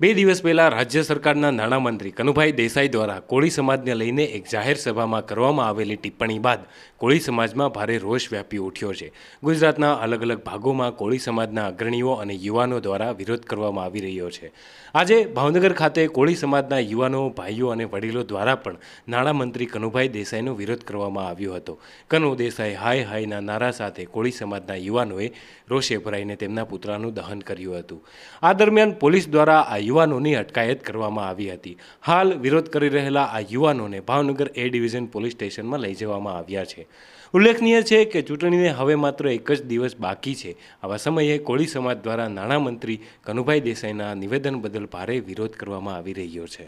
બે દિવસ પહેલાં રાજ્ય સરકારના નાણામંત્રી કનુભાઈ દેસાઈ દ્વારા કોળી સમાજને લઈને એક જાહેર સભામાં કરવામાં આવેલી ટિપ્પણી બાદ કોળી સમાજમાં ભારે રોષ વ્યાપી ઉઠ્યો છે. ગુજરાતના અલગ અલગ ભાગોમાં કોળી સમાજના અગ્રણીઓ અને યુવાનો દ્વારા વિરોધ કરવામાં આવી રહ્યો છે. આજે ભાવનગર ખાતે કોળી સમાજના યુવાનો, ભાઈઓ અને વડીલો દ્વારા પણ નાણામંત્રી કનુભાઈ દેસાઈનો વિરોધ કરવામાં આવ્યો હતો. કનુ દેસાઈ હાય હાયના નારા સાથે કોળી સમાજના યુવાનોએ રોષે ભરાઈને તેમના પુતળાનું દહન કર્યું હતું. આ દરમિયાન પોલીસ દ્વારા આ યુવાનોની અટકાયત કરવામાં આવી હતી હાલ વિરોધ કરી રહેલા આ યુવાનોને ભાવનગર એ ડિવિઝન પોલીસ સ્ટેશનમાં લઈ જવામાં આવ્યા છે ઉલ્લેખનીય છે કે ચૂંટણીને હવે માત્ર એક જ દિવસ બાકી છે આવા સમયે કોળી સમાજ દ્વારા નાણામંત્રી કનુભાઈ દેસાઈના નિવેદન બદલ ભારે વિરોધ કરવામાં આવી રહ્યો છે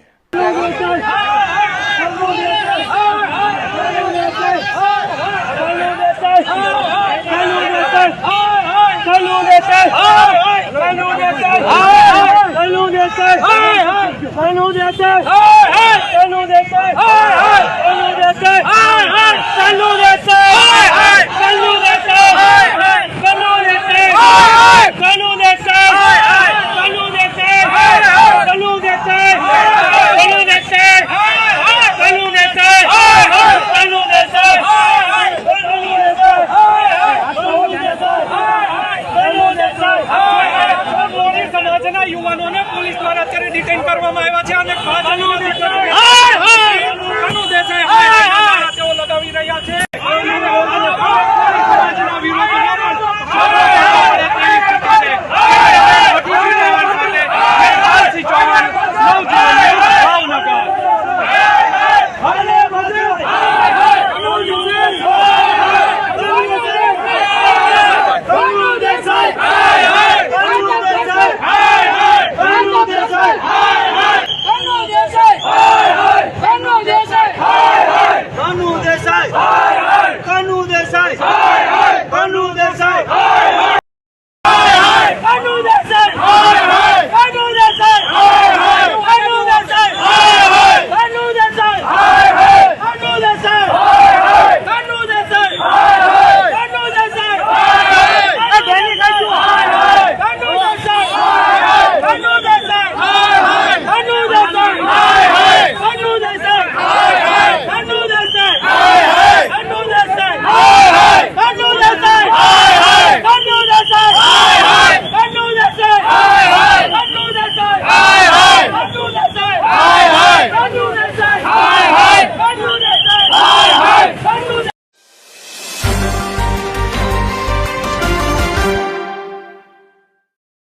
યુવાનોને પોલીસ દ્વારા અત્યારે ડિટેન કરવામાં આવ્યા છે અને પાંચ